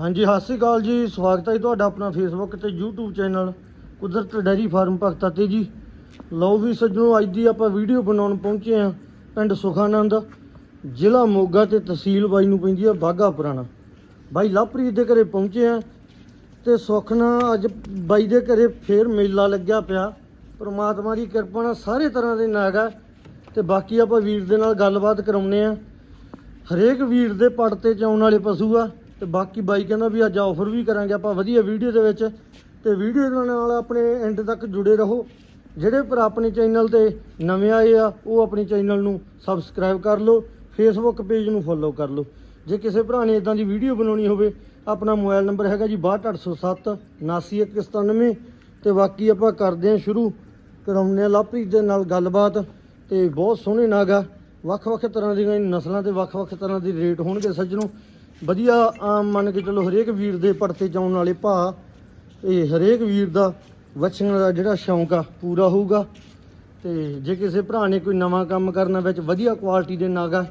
ਹਾਂਜੀ, ਸਤਿ ਸ਼੍ਰੀ ਅਕਾਲ ਜੀ। ਸਵਾਗਤ ਹੈ ਜੀ ਤੁਹਾਡਾ ਆਪਣਾ ਫੇਸਬੁੱਕ ਤੇ YouTube channel, Kudrat dairy farm Bhagta ਤੇ ਜੀ। ਲਓ ਵੀ ਸੱਜਣੋ, ਅੱਜ ਦੀ ਆਪਾਂ ਵੀਡੀਓ ਬਣਾਉਣ ਪਹੁੰਚੇ ਆ ਪਿੰਡ ਸੁਖਾਨੰਦ, ਜ਼ਿਲ੍ਹਾ ਮੋਗਾ ਤੇ ਤਹਿਸੀਲ ਬਾਈ ਨੂੰ ਪੈਂਦੀ ਆ ਬਾਗਾ ਪੁਰਾਣਾ। ਬਾਈ ਲਵਪ੍ਰੀਤ ਦੇ ਘਰੇ ਪਹੁੰਚੇ ਆ ਤੇ ਸੁੱਖ ਨਾਲ ਅੱਜ ਬਾਈ ਦੇ ਘਰੇ ਫੇਰ ਮੇਲਾ ਲੱਗਿਆ ਪਿਆ। ਪਰਮਾਤਮਾ ਦੀ ਕਿਰਪਾ ਨਾਲ ਸਾਰੇ ਤਰ੍ਹਾਂ ਦੇ ਨਾਗ ਆ ਤੇ ਬਾਕੀ ਆਪਾਂ ਵੀਰ ਦੇ ਨਾਲ ਗੱਲਬਾਤ ਕਰਾਉਨੇ ਆ ਹਰੇਕ ਵੀਰ ਦੇ ਪੜ ਤੇ ਚਾਉਣ ਵਾਲੇ ਪਸ਼ੂ ਆ। ਤੇ ਬਾਕੀ ਬਾਈ ਕਹਿੰਦਾ ਵੀ ਅੱਜ ਆਫਰ ਵੀ ਕਰਾਂਗੇ, ਆਪਾਂ ਵਧੀਆ ਵੀਡੀਓ ਦੇ ਵਿੱਚ। ਤੇ ਵੀਡੀਓ ਦੇ ਨਾਲ ਆਪਣੇ ਐਂਡ ਤੱਕ ਜੁੜੇ ਰਹੋ। ਜਿਹੜੇ ਭਰਾ ਆਪਣੇ ਚੈਨਲ ਤੇ ਨਵੇਂ ਆਏ ਆ, ਉਹ ਆਪਣੇ ਚੈਨਲ ਨੂੰ ਸਬਸਕ੍ਰਾਈਬ ਕਰ ਲਓ ਫੇਸਬੁੱਕ ਪੇਜ ਨੂੰ ਫੋਲੋ ਕਰ ਲਓ। ਜੇ ਕਿਸੇ ਭਰਾ ਨੇ ਇਦਾਂ ਦੀ ਵੀਡੀਓ ਬਣਾਉਣੀ ਹੋਵੇ, ਆਪਣਾ ਮੋਬਾਈਲ ਨੰਬਰ ਹੈਗਾ ਜੀ 62807 79197 ਤੇ ਬਾਕੀ ਆਪਾਂ ਕਰਦੇ ਹਾਂ ਸ਼ੁਰੂ, ਕਰਾਉਂਦੇ ਹਾਂ ਲਵਪ੍ਰੀਤ ਦੇ ਨਾਲ ਗੱਲਬਾਤ। ਤੇ ਬਹੁਤ ਸੋਹਣੇ ਨਾਗ ਆ। ਵੱਖ-ਵੱਖ ਤਰ੍ਹਾਂ ਦੀਆਂ ਨਸਲਾਂ ਤੇ ਵੱਖ-ਵੱਖ ਤਰ੍ਹਾਂ ਦੇ ਰੇਟ ਹੋਣਗੇ ਸੱਜਣੋ। ਵਧੀਆ ਆਮ ਮੰਨ ਕੇ ਚੱਲੋ ਹਰੇਕ ਵੀਰ ਦੇ ਪੜਤੇ ਚਾਉਣ ਵਾਲੇ ਭਾ ਇਹ ਹਰੇਕ ਵੀਰ ਦਾ ਵੱਛੀਆਂ ਦਾ ਜਿਹੜਾ ਸ਼ੌਂਕ ਆ ਪੂਰਾ ਹੋਊਗਾ। ਤੇ ਜੇ ਕਿਸੇ ਭਰਾ ਨੇ ਕੋਈ ਨਵਾਂ ਕੰਮ ਕਰਨਾ ਵਿੱਚ ਵਧੀਆ ਕੁਆਲਿਟੀ ਦੇ ਨਾਗਾ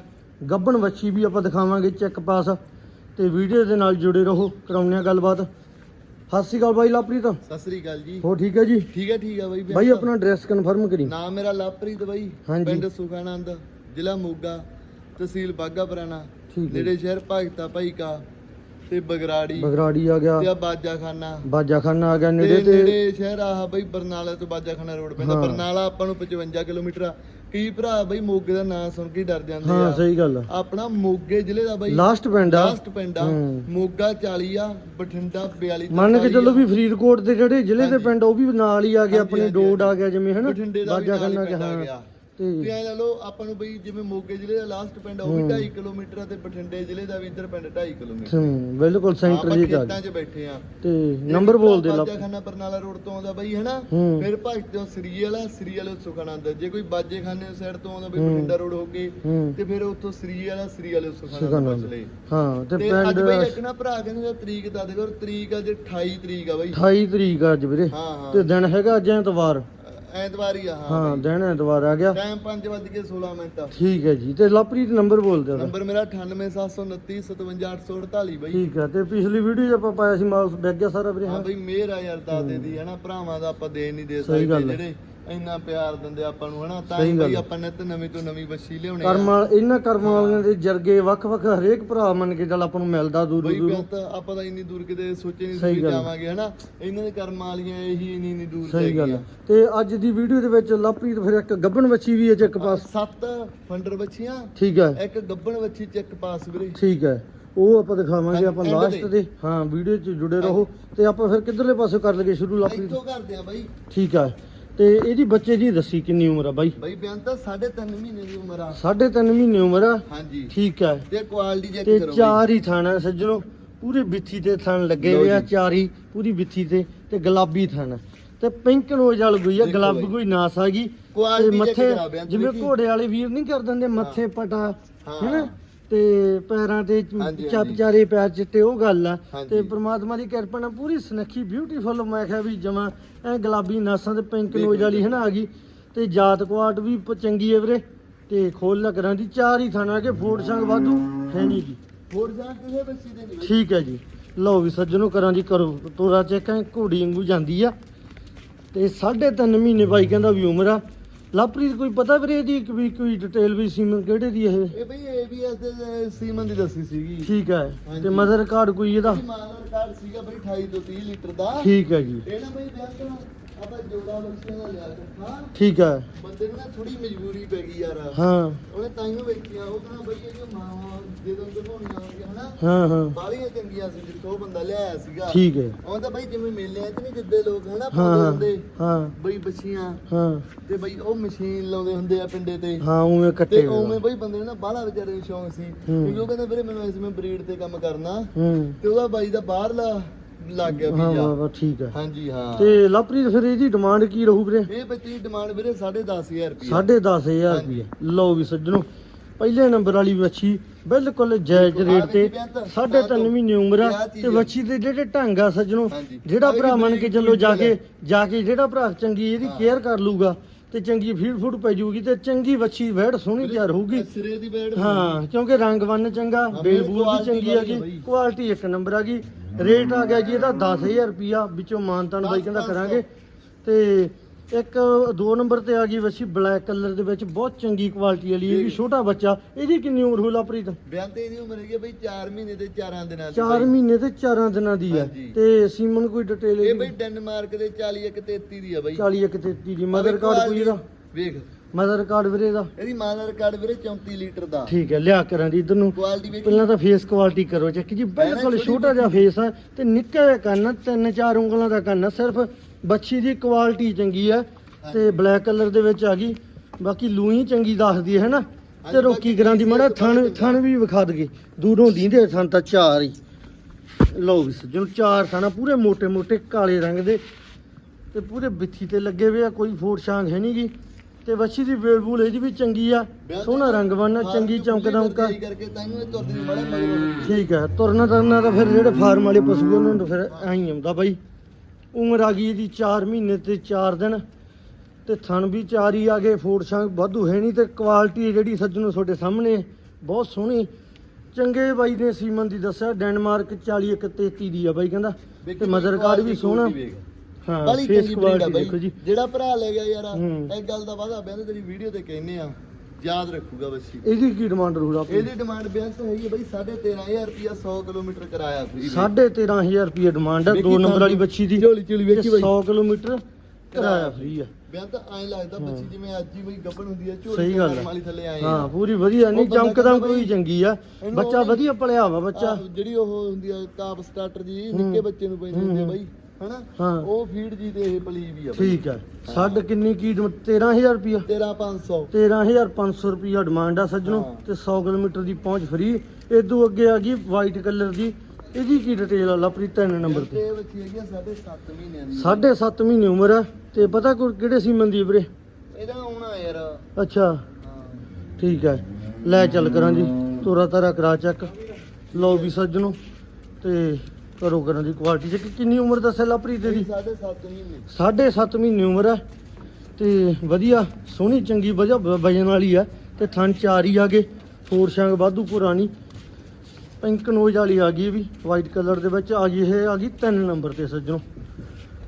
ਗੱਬਣ ਵੱਛੀ ਵੀ ਆਪਾਂ ਦਿਖਾਵਾਂਗੇ ਚੈੱਕ ਪਾਸ ਤੇ ਵੀਡੀਓ ਦੇ ਨਾਲ ਜੁੜੇ ਰਹੋ ਕਰਾਉਂਦੇ ਹਾਂ ਗੱਲਬਾਤ। ਸਤਿ ਸ਼੍ਰੀ ਅਕਾਲ ਬਾਈ ਲਵਪ੍ਰੀਤ। ਸਤਿ ਸ੍ਰੀ ਅਕਾਲ ਜੀ। ਹੋ ਠੀਕ ਹੈ ਜੀ? ਠੀਕ ਹੈ ਠੀਕ ਹੈ ਬਾਈ ਬਾਈ ਆਪਣਾ ਐਡਰੈਸ ਕਨਫਰਮ ਕਰੀ। ਨਾਮ ਮੇਰਾ ਲਵਪ੍ਰੀਤ ਬਾਈ। ਪਿੰਡ ਸੁਖਾਨੰਦ ਜ਼ਿਲ੍ਹਾ ਮੋਗਾ ਤਹਿਸੀਲ ਬਾਗਾ ਪੁਰਾਣਾ। ਠੀਕ ਹੈ ਨੇੜੇ ਸ਼ਹਿਰ ਭਗਤਾ ਭਾਈ ਕਾ ਤੇ ਬਗਰਾੜੀ ਬਗਰਾੜੀ ਆ ਤੇ ਗਿਆ ਆ ਬਾਜਾਖਾਨਾ। ਬਾਜਾਖਾਨਾ ਆ ਗਿਆ ਤੇ ਨੇੜੇ ਤੇ ਨੇੜੇ ਸ਼ਹਿਰ ਆਹ ਬਾਈ ਬਰਨਾਲਾ ਤੋਂ ਬਾਜਾਖਾਨਾ ਰੋਡ ਪੈਂਦਾ। ਹਾਂ। ਬਰਨਾਲਾ ਆਪਾਂ ਨੂੰ 55 ਕਿਲੋਮੀਟਰ ਆ। ਕਈ ਭਰਾ ਬਾਈ ਮੋਗੇ ਦਾ ਨਾਂ ਸੁਣ ਕੇ ਹੀ ਡਰ ਜਾਂਦੇ ਹਾਂ ਆ। ਸਹੀ ਗੱਲ ਆ। ਆਪਣਾ ਮੋਗੇ ਜ਼ਿਲ੍ਹੇ ਦਾ ਬਾਈ ਲਾਸਟ ਪਿੰਡ ਆ। ਲਾਸਟ ਪਿੰਡ ਆ। ਹੂੰ। ਮੋਗਾ 40 ਆ ਬਠਿੰਡਾ 42 ਮੰਨ ਕੇ 43 ਚੱਲੋ ਆ। ਵੀ ਫਰੀਦਕੋਟ ਦੇ ਜਿਹੜੇ ਜ਼ਿਲ੍ਹੇ ਦੇ। ਪਿੰਡ ਉਹ ਵੀ ਨਾਲ ਹੀ ਆ ਗਏ ਹਾਂਜੀ, ਆਪਣੇ ਹਾਂਜੀ, ਡੋਡ ਆ ਗਿਆ ਜਿਵੇਂ ਹਨਾ? ਬਠਿੰਡੇ ਦਾ ਵੀ ਨਾਲ ਬਾਜਾਖਾਨਾ ਹੀ ਕੇ ਪਿੰਡ ਆ ਹਾਂ। ਗਿਆ। ਤੇ ਐ ਲਾ ਲਓ ਆਪਾਂ ਨੂੰ ਬਈ ਜਿਵੇਂ ਮੋਗੇ ਜ਼ਿਲ੍ਹੇ ਦਾ ਲਾਸਟ ਪਿੰਡ ਉਹ ਵੀ ਹੂੰ। 2.5 ਕਿਲੋਮੀਟਰ ਆ ਤੇ ਬਠਿੰਡੇ ਜ਼ਿਲ੍ਹੇ ਦਾ ਵੀ ਇੱਧਰ ਪਿੰਡ 2.5 ਕਿਲੋਮੀਟਰ। ਹੂੰ ਬਿਲਕੁਲ ਸੈਂਟਰ ਜੀ ਆ ਖੇਤਾਂ 'ਚ ਬੈਠੇ ਆ। ਤੇ ਨੰਬਰ ਬੋਲ ਦੇ ਲਾ। ਬਾਜਾਖਾਨਾ ਬਰਨਾਲਾ ਰੋਡ ਤੋਂ ਆਉਂਦਾ ਬਈ ਹਨਾ? ਫਿਰ ਭਗਤ ਤੋਂ ਸਰੀਅਲ ਆ ਸਰੀਅਲ ਸੁਖਾਨੰਦ ਜੇ ਕੋਈ ਬਾਜੇਖਾਨੇ ਸਾਈਡ ਤੋਂ ਆਉਂਦਾ ਬਈ। ਬਠਿੰਡਾ ਰੋਡ ਹੋ ਕੇ ਤੇ ਫਿਰ ਉੱਥੋਂ ਸਰੀਅਲ ਆ ਸਰੀਅਲ ਸੁਖਾਨੰਦ ਸੁਖਾਨੰਦ। ਬਸ ਲਈ ਹਾਂ ਤੇ ਤੇ ਅੱਜ ਪਿੰਡ ਬਈ ਇੱਕ ਨਾ ਭਰਾ ਕਹਿੰਦੇ ਤਰੀਕ ਦੱਸ ਦੇ ਤਰੀਕ ਅੱਜ 28 ਤਰੀਕ ਆ ਬਈ। 28 ਤਰੀਕ ਅੱਜ ਵੀਰੇ। ਤੇ ਦਿਨ ਹੈਗਾ ਅੱਜ ਐਤਵਾਰ। ਐਤਵਾਰ ਹੀ ਆ ਹਾਂ ਹਾਂ ਦਿਨ ਐਤਵਾਰ ਆ ਗਿਆ। ਟਾਈਮ 5:16 ਮਿੰਟ ਠੀਕ ਹੈ ਜੀ ਤੇ ਲਵਪ੍ਰੀਤ ਨੰਬਰ ਬੋਲ ਦੇ ਉਹਦਾ ਨੰਬਰ ਮੇਰਾ 98729 57848 ਬਈ। ਠੀਕ ਹੈ ਤੇ ਪਿਛਲੀ ਵੀਡੀਓ 'ਚ ਆਪਾਂ ਪਾਇਆ ਸੀ ਮਾਲ ਬੈਗ ਗਿਆ ਸਾਰਾ ਵੀਰੇ ਹਾਂ ਹਾਂ। ਬਈ ਮੇਰ ਆ ਯਾਰ ਦਾਦੇ ਦੀ ਹਨਾ ਭਰਾਵਾਂ ਦਾ ਆਪਾਂ ਦੇ ਨਹੀਂ ਦੇ ਸਕਦੇ ਹੈ। ਜਿਹੜੇ। ਇੰਨਾ ਪਿਆਰ ਦਿੰਦੇ ਆਪਾਂ ਨੂੰ ਹਨਾ? ਤਾਂ ਸਹੀ ਗੱਲ। ਆਪਾਂ ਨਿਤ ਨਵੀਂ ਤੋਂ ਨਵੀਂ ਬੱਚੀ ਲਿਆਉਣੇ ਕਰਮ ਵਾਲ- ਇਹਨਾਂ ਕਰਮ ਵਾਲਿਆਂ ਦੇ ਜਰਗੇ ਵੱਖ-ਵੱਖ ਹਰੇਕ ਭਰਾ ਮੰਨ ਕੇ ਚੱਲ ਆਪਾਂ ਨੂੰ ਮਿਲਦਾ ਦੂਰ ਬਈ ਦੂਰ। ਆਪਾਂ ਤਾਂ ਇੰਨੀ ਦੂਰ ਕਿਤੇ ਸੋਚੇ ਨਹੀਂ ਸਹੀ ਸੀ ਗੱਲ। ਜਾਵਾਂਗੇ ਹਨਾ? ਇਹਨਾਂ ਦੇ ਕਰਮ ਵਾਲੀਆਂ ਇਹੀ ਇੰਨੀ ਇੰਨੀ ਦੂਰ ਸਹੀ ਗੱਲ ਹੈਗੀਆਂ। ਤੇ ਅੱਜ ਦੀ ਵੀਡੀਓ ਦੇ ਵਿੱਚ ਲਵਪ੍ਰੀਤ ਫਿਰ ਇੱਕ ਗੱਬਣ ਬੱਚੀ ਵੀ ਹੈ ਚ ਇੱਕ ਪਾਸ। ਸੱਤ ਫੰਡਰ ਬੱਚੀਆਂ ਠੀਕ ਹੈ। ਇੱਕ ਗੱਬਣ ਬੱਚੀ ਚੈੱਕ ਪਾਸ ਵੀਰੇ। ਠੀਕ ਹੈ। ਉਹ ਆਪਾਂ ਦਿਖਾਵਾਂਗੇ ਆਪਾਂ end ਲਾਸਟ ਤੇ। ਤੇ ਹਾਂ ਵੀਡੀਓ 'ਚ ਜੁੜੇ ਰਹੋ। ਤੇ ਆਪਾਂ ਫਿਰ ਕਿੱਧਰਲੇ ਪਾਸੇ ਕਰ ਲਈਏ ਸ਼ੁਰੂ ਲਵਪ੍ਰੀਤ ਇੱਥੋਂ ਕਰਦੇ ਆ ਬਾਈ। ਠੀਕ ਹੈ। ਤੇ ਇਹਦੀ ਬੱਚੇ ਦੀ ਦੱਸੀ ਕਿੰਨੀ ਉਮਰ ਆ ਬਾਈ ਬਾਈ ਬਿਆੰਤ 3.5 ਮਹੀਨੇ ਦੀ ਉਮਰ ਆ ਸਾਢੇ ਤਿੰਨ ਮਹੀਨੇ ਉਮਰ ਆ ਹਾਂਜੀ ਠੀਕ ਤੇ ਕੁਆਲਿਟੀ ਚੈੱਕ ਤੇ ਕਰੋ ਬਾਈ। ਚਾਰ ਹੀ ਥਣ ਆ ਸੱਜਣੋ ਪੂਰੇ ਬਿੱਥੀ ਤੇ ਥਣ ਲੱਗੇ ਲਓ ਹੋਏ ਆ ਜੀ। ਚਾਰ ਹੀ ਪੂਰੀ ਬਿੱਥੀ ਤੇ ਤੇ ਗੁਲਾਬੀ ਥਣ ਤੇ ਪਿੰਕ ਨੋਜ਼ ਵਾਲ ਗਈ ਆ ਦੇਖੋ ਗੁਲਾਬੀ। ਕੋਈ ਨਾਸ ਤੇ ਚੈੱਕ ਮੱਥੇ ਕਰਾ ਬਿਆੰਤ ਜਿਵੇਂ। ਘੋੜੇ ਵਾਲੇ ਵੀਰ ਨਹੀਂ ਕਰ ਦਿੰਦੇ ਮੱਥੇ ਪਟਾ ਹਾਂ। ਹੈਨਾ ਤੇ ਪੈਰਾਂ ਤੇ ਹਾਂਜੀ, ਚੱਪ ਹਾਂਜੀ। ਚਾਰੇ ਪੈਰ ਚਿੱਟੇ ਉਹ ਗੱਲ ਆ। ਹਾਂਜੀ। ਤੇ ਪ੍ਰਮਾਤਮਾ ਦੀ ਕਿਰਪਾ ਨਾਲ ਪੂਰੀ ਸੁਨੱਖੀ ਬਿਊਟੀਫੁਲ ਮੈਂ ਕਿਹਾ ਵੀ ਜਮਾ ਐ ਗੁਲਾਬੀ ਨਾਸਾਂ ਤੇ ਪਿੰਕ ਦੇਖੋ ਨੋਜ਼ ਵਾਲੀ ਹੈਨਾ ਆ ਗਈ। ਤੇ ਜਾਤ ਕੁਆਟ ਵੀ ਪ- ਚੰਗੀ ਹੈ ਵੀਰੇ। ਤੇ ਖੋਲ ਲੱਗਰਾਂ ਦੀ ਚਾਰ ਹੀ ਥਾਣਾ ਕੇ ਫੋੜ ਸੰਗ ਵਾਧੂ ਹੈ ਨਹੀਂ ਜੀ। ਹੋਰ ਜਾਂ ਕਿਸੇ ਬੱਚੀ ਦੇ ਨਹੀਂ। ਠੀਕ ਹੈ ਜੀ। ਲਓ ਵੀ ਸੱਜਣੋ ਕਰਾਂ ਦੀ ਕਰੋ। ਤੋਰਾ ਚੈੱਕ ਹੈ ਘੋੜੀ ਵਾਂਗੂ ਜਾਂਦੀ ਆ। ਤੇ ਸਾਢੇ ਤਿੰਨ ਮਹੀਨੇ ਬਾਈ ਕਹਿੰਦਾ ਵੀ ਉਮਰ ਆ। ਲਵਪ੍ਰੀਤ ਕੋਈ ਪਤਾ ਵੀਰੇ ਇਹਦੀ ਵੀ ਕੋਈ ਡਿਟੇਲ ਵੀ ਸੀਮਨ ਕਿਹੜੇ ਦੀ ਇਹ? ਇਹ ਬਈ ਏਬੀਐਸ ਦੇ ਸੀਮਨ ਦੀ ਦੱਸੀ ਸੀਗੀ। ਠੀਕ ਹੈ ਹਾਂਜੀ। ਤੇ ਮਦਰ ਕਾਰਡ ਕੋਈ ਇਹਦਾ? ਮਾਨਰ ਰਿਕਾਰਡ ਸੀਗਾ ਬਈ 28 ਤੋਂ 30 ਲੀਟਰ ਦਾ। ਠੀਕ ਹੈ ਜੀ। ਇਹ ਨਾ ਬਈ ਵਿਆਹ ਤੋਂ ਆਪਾਂ ਜੋੜਾ ਬੱਚਿਆਂ ਦਾ ਲਿਆ ਹਾਂ? ਠੀਕ ਹੈ। ਬੰਦੇ ਨੂੰ ਨਾ ਥੋੜੀ ਮਜਬੂਰੀ ਪੈ ਗਈ ਯਾਰ। ਹਾਂ। ਉਹਨੇ ਤਾਈਓ ਵੇਖੀਆਂ ਉਹ ਕਹਿੰਦਾ ਬਈ ਇਹ ਜੋ ਮਾਂ ਜਦੋਂ ਦਿਖਾਉਣੀਆਂ ਆਉਂਦੀਆਂ ਹਨਾ? ਹਾਂ ਹਾਂ। ਬਾਲੀਆਂ ਚੰਗੀਆਂ ਸੀ ਜਿੱਥੋਂ ਉਹ ਬੰਦਾ ਲਿਆਇਆ ਸੀਗਾ। ਠੀਕ ਹੈ। ਉਹ ਤਾਂ ਬਈ ਜਿਵੇਂ ਮੇਲਿਆਂ 'ਚ ਨਹੀਂ ਜਿੱਦੇ ਲੋਕ ਹਨਾ ਹਾਂ ਪਾਉਂਦੇ ਹਾਂ। ਹੁੰਦੇ। ਹਾਂ। ਬਈ ਬੱਚੀਆਂ ਹਾਂ। ਤੇ ਬਈ ਉਹ ਮਸ਼ੀਨ ਲਾਉਂਦੇ ਹੁੰਦੇ ਆ ਪਿੰਡੇ ਤੇ। ਹਾਂ ਉਵੇਂ ਕੱਟੇ ਤੇ ਉਵੇਂ ਆ। ਬਈ ਬੰਦੇ ਨੂੰ ਨਾ ਬਾਹਲਾ ਵਿਚਾਰੇ ਨੂੰ ਸ਼ੌਂਕ ਸੀ। ਕਿਉਂਕਿ ਉਹ ਕਹਿੰਦਾ ਵੀਰੇ ਮੈਨੂੰ ਇਸ ਵਿੱਚ ਬਰੀਡ ਤੇ ਕੰਮ ਕਰਨਾ। ਹੂੰ। ਤੇ ਉਹਦਾ ਬਾਈ ਦਾ ਬਾਹਰਲਾ ਲੱਗ ਗਿਆ ਹਾਂ ਵੀਜ਼ਾ ਵਾਹ ਠੀਕ ਹੈ। ਹਾਂਜੀ ਹਾਂ। ਤੇ ਲਵਪ੍ਰੀਤ ਫਿਰ ਇਹਦੀ ਡਿਮਾਂਡ ਕੀ ਰਹੂ ਵੀਰੇ? ਇਹ ਬੱਚੀ ਦੀ ਡਿਮਾਂਡ ਵੀਰੇ 10500 ਰੁਪਏ ਸਾਢੇ 10000 ਹਾਂਜੀ। ਰੁਪਏ ਲਓ ਵੀ ਸੱਜਣੋ ਪਹਿਲੇ ਨੰਬਰ ਵਾਲੀ ਵੱਛੀ ਬਿਲਕੁਲ ਜਾਇਜ਼ ਰੇਟ ਤੇ ਸਾਢੇ ਤਿੰਨ ਮਹੀਨੇ ਉਮਰ ਆ ਤੇ ਵੱਛੀ ਦੇ ਜਿਹੜੇ ਢੰਗ ਆ ਸੱਜਣੋ ਹਾਂਜੀ। ਜਿਹੜਾ ਭਰਾ ਮੰਨ ਕੇ ਚੱਲੋ ਜਾ ਕੇ ਜਾ ਕੇ ਜਿਹੜਾ ਭਰਾ ਚੰਗੀ ਇਹਦੀ। ਕੇਅਰ ਕਰ ਲੂਗਾ ਤੇ ਚੰਗੀ ਫੀਡ ਫੂਡ ਪੈ ਜਾਊਗੀ ਤੇ ਚੰਗੀ ਵੱਛੀ ਵਹਿੜ ਸੋਹਣੀ ਤਿਆਰ ਹੋਊਗੀ। ਸਿਰੇ ਦੀ ਬੈਡ ਹਾਂ ਕਿਉਂਕਿ ਰੰਗ ਵੰਨ ਚੰਗਾ ਹਾਂ, ਬੇਲ ਬੂਲ ਵੀ quality ਚੰਗੀ ਹੈਗੀ ਬਈ। ਕੁਆਲਿਟੀ ਇੱਕ ਨੰਬਰ ਆ ਗਈ। ਰੇਟ ਆ ਗਿਆ ਜੀ ਇਹਦਾ 10000 ਰੁਪਿਆ ਵਿੱਚੋਂ ਮਾਨਤਾਨ ਬਾਈ ਕਹਿੰਦਾ ਕਰਾਂਗੇ। ਤੇ ਇੱਕ ਦੋ ਨੰਬਰ ਤੇ ਆ ਗਈ ਵੱਛੀ ਬਲੈਕ ਕਲਰ ਦੇ ਵਿੱਚ ਬਹੁਤ ਚੰਗੀ ਕੁਆਲਿਟੀ ਵਾਲੀ ਇਹ ਵੀ ਛੋਟਾ ਬੱਚਾ। ਇਹਦੀ ਕਿੰਨੀ ਉਮਰ ਹੋਲਾ ਪ੍ਰੀਤ ਬਿਆਨ ਤੇ ਇਹਦੀ ਉਮਰ ਹੈਗੀ ਬਈ 4 ਮਹੀਨੇ ਤੇ 4 ਦਿਨਾਂ ਦੀ। 4 ਬਾਈ। ਮਹੀਨੇ ਤੇ 4 ਦਿਨਾਂ ਦੀ ਹੈ। ਤੇ ਸੀਮਨ ਕੋਈ ਡਿਟੇਲ ਇਹ ਬਈ ਡੈਨਮਾਰਕ ਦੇ 41 ਇੱਕ 33 ਦੀ ਆ ਬਈ। 40 ਇੱਕ 33 ਦੀ ਮਦਰ ਕਾਰਡ ਕੋਈ ਇਹਦਾ? ਵੇਖ। ਮਦਰ ਕਾਰਡ ਵੀਰੇ ਦਾ? ਇਹਦੀ ਮਾਂ ਦਾ ਵੀਰੇ 34 ਲੀਟਰ ਦਾ। ਠੀਕ ਹੈ ਲਿਆ ਕਰਾਂ ਜੀ ਇਧਰ ਨੂੰ। ਕੁਆਲਿਟੀ ਵੇਖੀ ਪਹਿਲਾਂ ਤਾਂ ਫੇਸ ਕੁਆਲਿਟੀ ਕਰੋ ਚੈੱਕ ਜੀ ਬਿਲਕੁਲ ਛੋਟਾ ਜਿਹਾ ਫੇਸ ਆ ਤੇ ਨਿੱਕਾ ਕੰਨ ਤਿੰਨ ਚਾਰ ਉਂਗਲਾਂ ਦਾ ਕੰਨ ਸਿਰਫ ਬੱਚੀ ਦੀ ਕੁਆਲਿਟੀ ਚੰਗੀ ਆ ਤੇ ਬਲੈਕ ਕਲਰ ਦੇ ਵਿੱਚ ਆ ਗਈ। ਬਾਕੀ ਲੂਈ ਚੰਗੀ ਦੱਸਦੀ ਹੈ ਨਾ ਤੇ ਰੋਕੀ ਕਰਾਂ ਦੀ ਮੜਾ ਥਣ ਥਣ ਵੀ ਵਿਖਾ ਦਗੇ ਦੂਰੋਂ ਦੀਂਦੇ ਥਣ ਤਾਂ ਚਾਰ ਹੀ। ਲੋ ਵੀ ਸੱਜਣ ਚਾਰ ਥਣਾ ਪੂਰੇ ਮੋٹے ਮੋٹے ਕਾਲੇ ਰੰਗ ਦੇ ਤੇ ਪੂਰੇ ਬਿੱਥੀ ਤੇ ਲੱਗੇ ਹੋਏ ਆ ਕੋਈ ਫੋੜ ਸ਼ਾਂਗ ਹੈ ਨਹੀਂਗੀ ਤੇ ਵੱਛੀ ਦੀ ਵੇਲਬੂਲ ਇਹਦੀ ਵੀ ਚੰਗੀ ਆ ਸੋਹਣਾ ਰੰਗ ਬਣਨਾ ਚੰਗੀ ਚਮਕ ਦਮਕਾ। ਕਰਕੇ ਤੁਰਦੀ ਬੜਾ ਮਗਰ ਠੀਕ ਹੈ ਤੁਰਨਾ ਤੁਰਨਾ ਤਾਂ ਫਿਰ ਜਿਹੜੇ ਫਾਰਮ ਵਾਲੇ ਪਸ਼ੂ ਉਹਨਾਂ ਨੂੰ ਫਿਰ ਐਂ ਹੀ ਆਉਂਦਾ ਬਾਈ। ਉਮਰ ਆ ਗਈ ਇਹਦੀ 4 ਮਹੀਨੇ ਤੇ 4 ਦਿਨ ਤੇ ਥਣ ਵੀ ਚਾਰ ਹੀ ਆ ਗਏ ਫੋੜ ਸ਼ਾਂਗ ਵਾਧੂ ਹੈ ਨਹੀਂ ਤੇ ਕੁਆਲਿਟੀ ਜਿਹੜੀ ਸੱਜਣੋ ਤੁਹਾਡੇ ਸਾਹਮਣੇ ਬਹੁਤ ਸੋਹਣੀ। ਚੰਗੇ ਬਾਈ ਨੇ ਸੀਮਨ ਦੀ ਦੱਸਿਆ ਡੈਨਮਾਰਕ 41 ਇੱਕ 33 ਦੀ ਆ ਬਾਈ ਕਹਿੰਦਾ ਤੇ ਮਦਰ ਕਾਰਡ ਵੀ ਸੋਹਣਾ। ਹਾਂ ਚੰਗੀ ਆ ਕੁਆਲਿਟੀ ਦੇਖੋ ਜੀ। ਬਈ ਜਿਹੜਾ ਭਰਾ ਲੈ ਗਿਆ ਯਾਰ ਹੂੰ। ਇੱਕ ਗੱਲ ਦਾ ਵਾਦਾ ਬਿਆਨ ਤੇਰੀ ਵੀਡੀਓ ਤੇ ਕਹਿੰਨੇ ਆ ਯਾਦ ਰੱਖੂਗਾ ਬੱਚੀ। ਇਹਦੀ ਕੀ ਡਿਮਾਂਡ ਰਹੂਗਾ ਆਪਣੀ? ਇਹਦੀ ਡਿਮਾਂਡ ਬਿਆਨ ਤਾਂ ਹੈਗੀ ਆ ਬਈ 13500 ਰੁਪਿਆ 100 ਕਿਲੋਮੀਟਰ ਕਰਾਇਆ ਫ੍ਰੀ 13500 ਰੁਪਏ ਡਿਮਾਂਡ ਹੈ ਵੇਖੀ ਦੋ ਨੰਬਰ ਵਾਲੀ ਬੱਚੀ ਦੀ। ਝੋਲੀ ਝੋਲੀ ਵੇਖੀ ਤੇ ਬਾਈ। 100 ਕਿਲੋਮੀਟਰ ਕਿਰਾਇਆ ਫ੍ਰੀ ਆ। ਬਿਆਨ ਤਾਂ ਐਂ ਲੱਗਦਾ। ਬੱਚੀ ਜਿਵੇਂ ਅੱਜ ਹੀ ਬਈ ਗੱਭਣ ਹੁੰਦੀ ਆ ਝੋਲੀ ਸਹੀ ਗੱਲ ਥੱਲੇ ਆਏ ਹਾਂ ਪੂਰੀ ਵਧੀਆ ਨਹੀਂ ਉਹ ਬੰਦਾ ਚਮਕਦਮ ਕਹਿੰਦਾ ਕੋਈ ਚੰਗੀ ਆ। ਇਹਨੂੰ ਬੱਚਾ ਉਹ ਵਧੀਆ ਪਲਿਆ ਵਾ ਬੱਚਾ। ਜਿਹੜੀ ਉਹ ਹੁੰਦੀ ਆ ਕਾਪ ਸਟਾਰਟਰ ਜੀ। ਨਿੱਕੇ ਬੱਚੇ ਨੂੰ ਪੈਂਦੀ ਹੁੰਦੀ ਆ। ਬਈ। ਹਨਾ? ਹਾਂ। ਉਹ ਫੀਡ ਜੀ ਤੇ ਇਹ ਪਲੀ ਵੀ ਆ ਬਈ। ਠੀਕ ਹੈ। ਸਾਡ ਕਿੰਨੀ ਕੀ 13000 ਰੁਪਿਆ 13500 13500 ਰੁਪਿਆ ਡਿਮਾਂਡ ਆ ਸੱਜਣੋ ਹਾਂ। ਤੇ 100 ਕਿਲੋਮੀਟਰ ਦੀ ਪਹੁੰਚ ਫਰੀ ਇਦੋਂ ਅੱਗੇ ਆ ਗਈ ਵਾਈਟ ਕਲਰ ਦੀ। ਇਹਦੀ ਕੀ ਡਿਟੇਲ ਆ ਲਪ੍ਰੀਤ ਤਿੰਨ ਨੰਬਰ ਤੇ? ਤੇ ਬੱਚੀ ਹੈਗੀ ਆ 7.5 ਮਹੀਨਿਆਂ ਦੀ। 7.5 ਮਹੀਨੇ ਉਮਰ ਆ। ਤੇ ਪਤਾ ਕੋਈ ਕਿਹੜੇ ਸੀਮਨ ਦੀ ਵੀਰੇ? ਇਹਦਾ ਆਉਣਾ ਯਾਰ। ਅੱਛਾ। ਹਾਂ। ਠੀਕ ਹੈ। ਲੈ ਚੱਲ ਕਰਾਂ ਜੀ। ਤੋਰਾ ਤਾਰਾ ਕਰਾ ਚੱਕ। ਲਓ ਵੀ ਸੱਜਣੋ। ਤੇ ਕਰੋ ਕਰਾਂ ਦੀ ਕੁਆਲਿਟੀ ਚ ਕਿੰਨੀ ਉਮਰ ਦੱਸਿਆ ਲਪ੍ਰੀਤ ਦੀ? 7.5 ਮਹੀਨੇ। ਸਾਢੇ ਸੱਤ ਮਹੀਨੇ ਉਮਰ ਹੈ। ਤੇ ਵਧੀਆ ਸੋਹਣੀ ਚੰਗੀ ਵਜਾ ਵਜਨ ਵਾਲੀ ਆ ਤੇ ਥਣ ਚਾਰ ਹੀ ਆ ਗਏ। ਫੋਰ ਸ਼ੰਗ ਵਾਧੂ ਪੁਰਾਣੀ ਪਿੰਕ ਨੋਜ਼ ਵਾਲੀ ਆ ਗਈ ਇਹ ਵੀ। ਵਾਈਟ ਕਲਰ ਦੇ ਵਿੱਚ ਆ ਗਈ ਇਹ ਆ ਗਈ 3 ਨੰਬਰ ਤੇ ਸੱਜਣੋ।